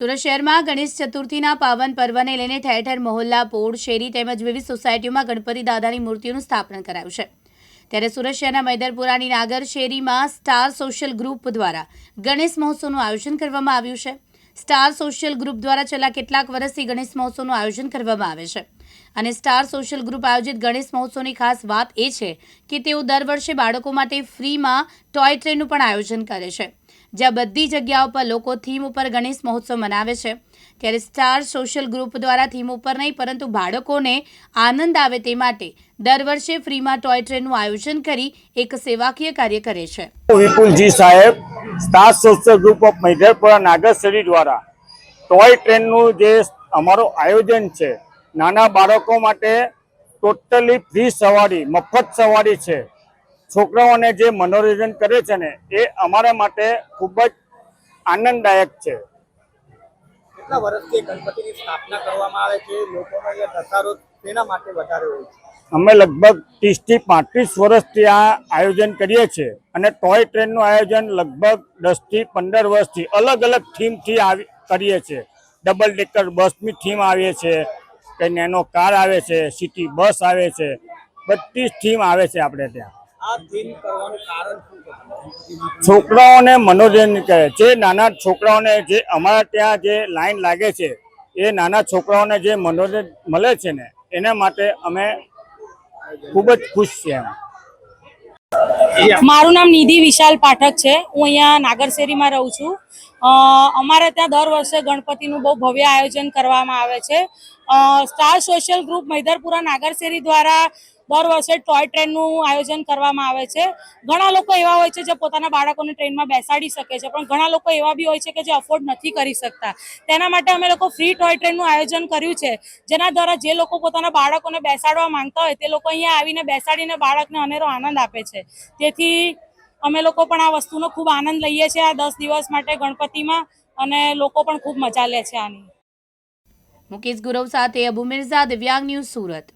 સુરત શહેરમાં ગણેશ ચતુર્થીના પાવન પર્વને લઈને ઠેર ઠેર મહોલ્લા, પોળ, શેરી તેમજ વિવિધ સોસાયટીઓમાં ગણપતિ દાદાની મૂર્તિઓનું સ્થાપન કરાયું છે. ત્યારે સુરત શહેરના મૈદરપુરાની નાગર શેરીમાં સ્ટાર સોશિયલ ગ્રુપ દ્વારા ગણેશ મહોત્સવનું આયોજન કરવામાં આવ્યું છે. સ્ટાર સોશિયલ ગ્રુપ દ્વારા છેલ્લા કેટલાક વર્ષથી ગણેશ મહોત્સવનું આયોજન કરવામાં આવે છે. અને સ્ટાર સોશિયલ ગ્રુપ આયોજિત ગણેશ મહોત્સવની ખાસ વાત એ છે કે તેઓ દર વર્ષે બાળકો માટે ફ્રીમાં ટોય ટ્રેનનું પણ આયોજન કરે છે. જ્યાં બધી જગ્યાઓ પર લોકો થીમ ઉપર ગણેશ મહોત્સવ મનાવે છે. ત્યારે સ્ટાર સોશિયલ ગ્રુપ દ્વારા થીમ ઉપર નહીં, પરંતુ બાળકોને આનંદ આવે તે માટે દર વર્ષે ફ્રીમાં ટોય ટ્રેનનું આયોજન કરી એક સેવાકીય કાર્ય કરે છે. વિપુલજી સાહેબ star social group of Maidharpura Nagarsari દ્વારા. ટોય ટ્રેનનું જે અમારું આયોજન છે, નાના બાળકો માટે ટોટલી ફ્રી સવારી, મફત સવારી છે. છોકરાઓને જે મનોરંજન કરે છે ને, એ અમારા માટે ખૂબ જ આનંદદાયક છે. કેટલા વર્ષથી ગણપતિની સ્થાપના કરવામાં આવે છે? લોકોનો એ ધસારો તેના માટે વધારે હોય છે. અમે લગભગ ત્રીસથી પાંત્રીસ વર્ષથી આ આયોજન કરીએ છીએ. અને ટોય ટ્રેનનું આયોજન લગભગ દસથી પંદર વર્ષથી અલગ અલગ થીમથી આવી કરીએ છીએ. ડબલ ડેકર બસની થીમ આવે છે કંઈ નેનો કાર આવે છે સિટી બસ આવે છે બધી થીમ આવે છે આપણે ત્યાં? છોકરાઓને મનોરંજન કરે જે નાના છોકરાઓને જે અમારા ત્યાં જે લાઈન લાગે છે એ નાના છોકરાઓને જે મનોરંજન મળે છે ને એના માટે અમે ખૂબ જ ખુશ છે એમ. મારું નામ નિધિ વિશાલ પાઠક છે. હું અહીંયા નાગરશેરીમાં રહું છું. અમારે ત્યાં દર વર્ષે ગણપતિનું બહુ ભવ્ય આયોજન કરવામાં આવે છે. Star social group Maidarpura Nagarsheri દ્વારા દર વર્ષે ટોય ટ્રેનનું આયોજન કરવામાં આવે છે. ઘણા લોકો એવા હોય છે જે પોતાના બાળકોને ટ્રેનમાં બેસાડી શકે છે, પણ ઘણા લોકો એવા બી હોય છે કે જે અફોર્ડ નથી કરી શકતા. તેના માટે અમે લોકો ફ્રી ટોય ટ્રેનનું આયોજન કર્યું છે. જેના દ્વારા જે લોકો પોતાના બાળકોને બેસાડવા માંગતા હોય તે લોકો અહીંયા આવીને બેસાડીને બાળકને અનેરો આનંદ આપે છે. તેથી અમે લોકો પણ આ વસ્તુનો ખૂબ આનંદ લઈએ છીએ આ દસ દિવસ માટે ગણપતિમાં અને લોકો પણ ખૂબ મજા લે છે આની. મુકેશ ગુરવ સાથે અબુ મિર્ઝા, દિવ્યાંગ ન્યૂઝ સુરત.